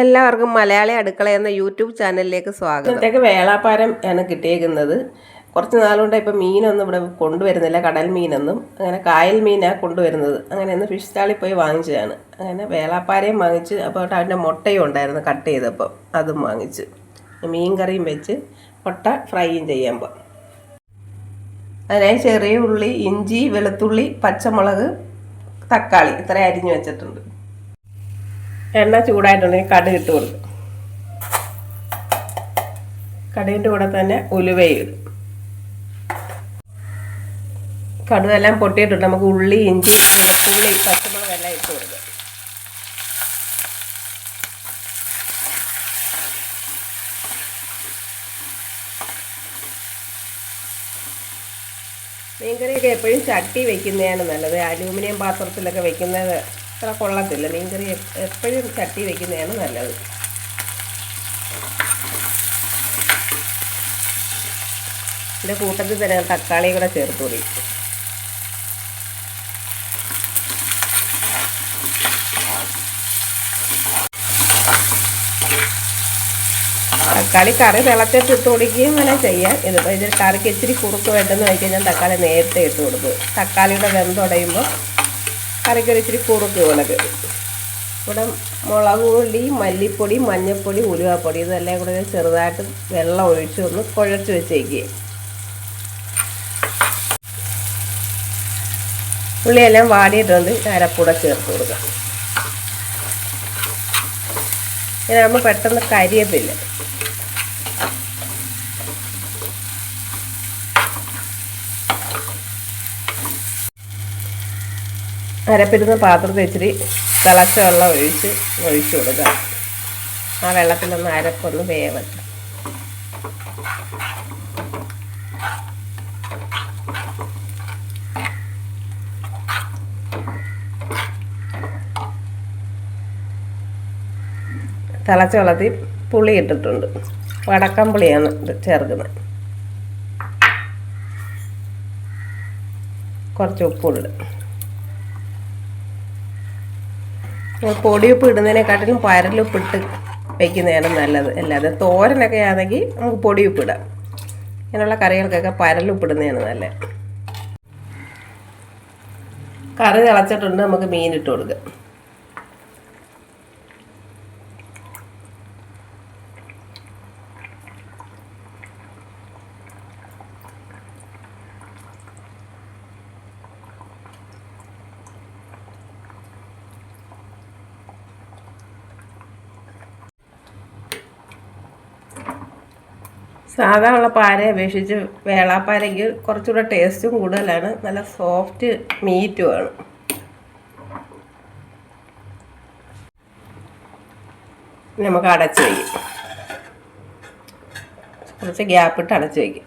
എല്ലാവർക്കും മലയാളി അടുക്കള എന്ന യൂട്യൂബ് ചാനലിലേക്ക് സ്വാഗതം. ഇന്നത്തേക്ക് വേളാപ്പാരം ആണ് കിട്ടിയേക്കുന്നത്. കുറച്ച് നാളുകൊണ്ട് ഇപ്പം മീനൊന്നും ഇവിടെ കൊണ്ടുവരുന്നില്ല കടൽ മീനൊന്നും. അങ്ങനെ കായൽ മീനാണ് കൊണ്ടുവരുന്നത്. അങ്ങനെ ഒന്ന് ഫിഷ് സ്റ്റാളിൽ പോയി വാങ്ങിച്ചതാണ്. അങ്ങനെ വേളാപ്പാരയും വാങ്ങിച്ച് അപ്പോൾ അതിന്റെ മുട്ടയും ഉണ്ടായിരുന്നു കട്ട് ചെയ്തപ്പം. അതും വാങ്ങിച്ച്. മീൻ കറിയും വെച്ച് മുട്ട ഫ്രൈയും ചെയ്യുമ്പോൾ അതിനായി ചെറിയ ഉള്ളി ഇഞ്ചി വെളുത്തുള്ളി പച്ചമുളക് തക്കാളി ഇത്ര അരിഞ്ഞു വെച്ചിട്ടുണ്ട്. എണ്ണ ചൂടായിട്ടുണ്ടെങ്കിൽ കടുക് ഇട്ട് കൊടുക്കും. കടുകിന്റെ കൂടെ തന്നെ ഉലുവയും ഇടും. കടുവെല്ലാം പൊട്ടിയിട്ടുണ്ട്. നമുക്ക് ഉള്ളി ഇഞ്ചി വെളുത്തുള്ളി പച്ചമുളക് എല്ലാം ഇട്ട് കൊടുക്കും. മീൻകറിയൊക്കെ എപ്പോഴും ചട്ടി വെക്കുന്നതാണ് നല്ലത്. അലൂമിനിയം പാത്രത്തിലൊക്കെ വെക്കുന്നത് അത്ര കൊള്ളത്തില്ല. മീൻകറി എപ്പോഴും ചട്ടി വയ്ക്കുന്നതാണ് നല്ലത്. ഇതിന്റെ കൂട്ടത്തിൽ തന്നെ തക്കാളി കൂടെ ചേർത്ത് തക്കാളി കറി തിളച്ചിട്ട് ഇട്ട് കൊടുക്കുകയും വേണം ചെയ്യാം. ഇതിപ്പോൾ ഇതിൽ കറിക്ക് ഇച്ചിരി കുറുക്ക് വേണ്ടെന്ന് വെച്ച് കഴിഞ്ഞാൽ തക്കാളി നേരത്തെ ഇട്ട് കൊടുക്കും. തക്കാളിയുടെ വെന്തുടയുമ്പോൾ കറിക്കൊരു ഇച്ചിരി കുറുക്ക് മുളക് ഇവിടെ മുളക് പൊടി മല്ലിപ്പൊടി മഞ്ഞൾപ്പൊടി ഉലുവാപ്പൊടി ഇതെല്ലാം കൂടെ ചെറുതായിട്ട് വെള്ളം ഒഴിച്ച് ഒന്ന് കുഴച്ച് വെച്ചേക്കുക ഉള്ളിയെല്ലാം വാടിയിട്ടുണ്ട്. അരപ്പൂടെ ചേർത്ത് കൊടുക്കാം. ഇതാകുമ്പോൾ പെട്ടെന്ന് കരിയത്തില്ല. അരപ്പിരുന്ന പാത്രത്തിൽ ഇച്ചിരി തിളച്ച വെള്ളം ഒഴിച്ച് ഒഴിച്ചു കൊടുക്കുക ആ വെള്ളത്തിലൊന്ന് അരപ്പൊന്ന് വേവട്ടെ. തിളച്ച വെള്ളത്തിൽ പുളി ഇട്ടിട്ടുണ്ട്. വടക്കം പുളിയാണ് ഇത് ചേർക്കുന്നത്. കുറച്ച് ഉപ്പിടും പൊടിയുപ്പ് ഇടുന്നതിനെക്കാട്ടിലും പരലുപ്പ് ഇട്ട് വെക്കുന്നതാണ് നല്ലത്. അല്ലാതെ തോരനൊക്കെ ആണെങ്കിൽ നമുക്ക് പൊടിയുപ്പ് ഇടാം. ഇങ്ങനെയുള്ള കറികൾക്കൊക്കെ പരലുപ്പ് ഇടുന്നതാണ് നല്ലത്. കറി തിളച്ചിട്ടുണ്ട് നമുക്ക് മീൻ ഇട്ട് കൊടുക്കാം. സാധാ ഉള്ള പാരയെ അപേക്ഷിച്ച് വേളാപ്പാരയ്ക്ക് കുറച്ചുകൂടെ ടേസ്റ്റും കൂടുതലാണ്. നല്ല സോഫ്റ്റ് മീറ്റുമാണ് നമുക്ക് അടച്ച് വയ്ക്കും കുറച്ച് ഗ്യാപ്പിട്ട് അടച്ച് വയ്ക്കും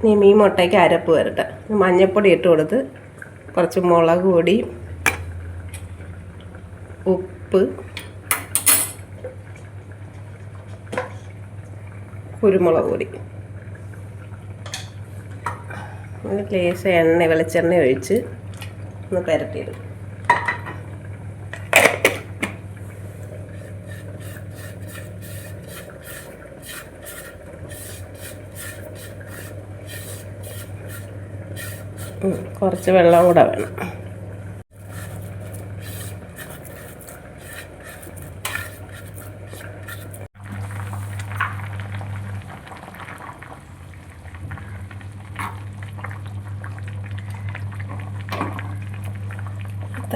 ഇനി മീൻ മുട്ടയ്ക്ക് അരപ്പ് വരട്ടെ. മഞ്ഞൾപ്പൊടി ഇട്ട് കൊടുത്ത് കുറച്ച് മുളക് പൊടി ഉപ്പ് കുരുമുളക് പൊടി. ലേശം എണ്ണ വെളിച്ചെണ്ണ ഒഴിച്ച് ഒന്ന് പുരട്ടിയിടും കുറച്ച് വെള്ളം കൂടെ വേണം.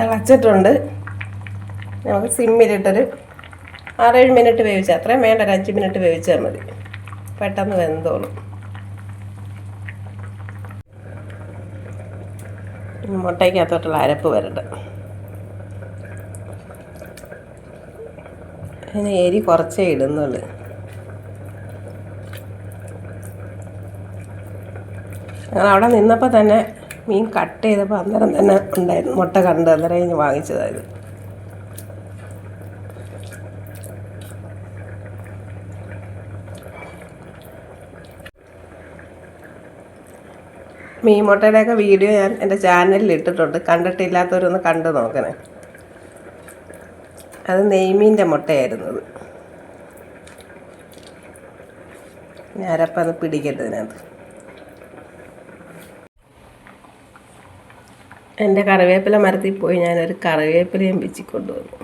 തിളച്ചിട്ടുണ്ട്. നമുക്ക് സിമ്മിലിട്ടൊരു ആറേഴ് മിനിറ്റ് വേവിച്ചാൽ അത്രയും വേണ്ട ഒരു അഞ്ച് മിനിറ്റ് വേവിച്ചാൽ മതി. പെട്ടെന്ന് വെന്തോളും. മുട്ടയ്ക്കകത്തോട്ടുള്ള അരപ്പ് വരട്ടെ. അതിന് എരി കുറച്ചേ ഇടുന്നുള്ളൂ. ഞങ്ങൾ അവിടെ നിന്നപ്പോൾ തന്നെ മീൻ കട്ട് ചെയ്തപ്പോൾ അന്നേരം തന്നെ ഉണ്ടായിരുന്നു. മുട്ട കണ്ട് അന്നേരം കഴിഞ്ഞ് വാങ്ങിച്ചതായിരുന്നു മീൻ മുട്ടയുടെയൊക്കെ വീഡിയോ ഞാൻ എന്റെ ചാനലിൽ ഇട്ടിട്ടുണ്ട്. കണ്ടിട്ടില്ലാത്തവരൊന്ന് കണ്ടു നോക്കണേ. അത് നെയ്മീന്റെ മുട്ടയായിരുന്നത് ഞാനപ്പം അത് പിടിക്കട്ടെ എന്റെ കറിവേപ്പില മരത്തിൽ പോയി ഞാനൊരു കറിവേപ്പിലയും കൊണ്ടുവന്നു.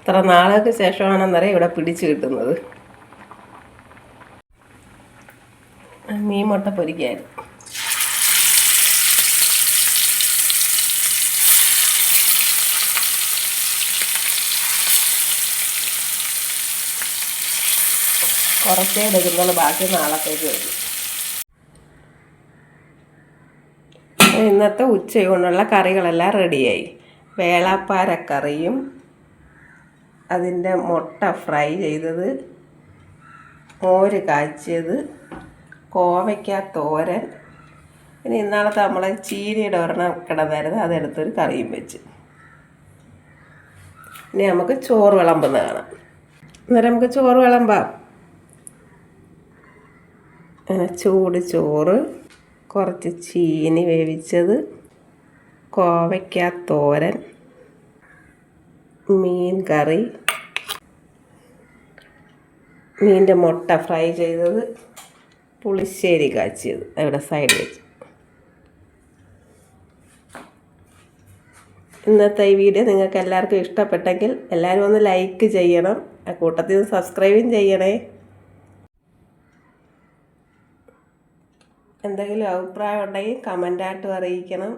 ഇത്ര നാളുകൾക്ക് ശേഷമാണെന്നറിയാം ഇവിടെ പിടിച്ചു കിട്ടുന്നത്. മീൻ മുട്ട പൊരിക്കായിരുന്നു. കുറച്ചേ എടുക്കുന്നുള്ളൂ ബാക്കി നാളത്തേക്ക് വരും. ഇന്നത്തെ ഉച്ചയൂണുള്ള കറികളെല്ലാം റെഡിയായി. വേളാപ്പാരക്കറിയും അതിന്റെ മുട്ട ഫ്രൈ ചെയ്തത് മോര് കാച്ചിയത് കോവയ്ക്ക തോരൻ. ഇനി ഇന്നാളത്തെ നമ്മൾ ചീരയുടെ ഒരെണ്ണം കിടന്നായിരുന്നു അതെടുത്തൊരു കറിയും വെച്ച്. ഇനി നമുക്ക് ചോറ് വിളമ്പുന്ന കാണാം. അന്നേരം നമുക്ക് ചോറ് വിളമ്പാം. ചൂട് ചോറ്. കുറച്ച് ചീനി വേവിച്ചത് കോവയ്ക്ക തോരൻ മീൻ കറി മീന്റെ മുട്ട ഫ്രൈ ചെയ്തത് പുളിശ്ശേരി കാച്ചിയത്. അവിടെ സൈഡ് വെച്ച്. ഇന്നത്തെ ഈ വീഡിയോ നിങ്ങൾക്ക് എല്ലാവർക്കും ഇഷ്ടപ്പെട്ടെങ്കിൽ എല്ലാവരും ഒന്ന് ലൈക്ക് ചെയ്യണം. ആ കൂട്ടത്തിൽ സബ്സ്ക്രൈബും ചെയ്യണേ. എന്തെങ്കിലും അഭിപ്രായം ഉണ്ടെങ്കിൽ കമന്റായിട്ടും അറിയിക്കണം.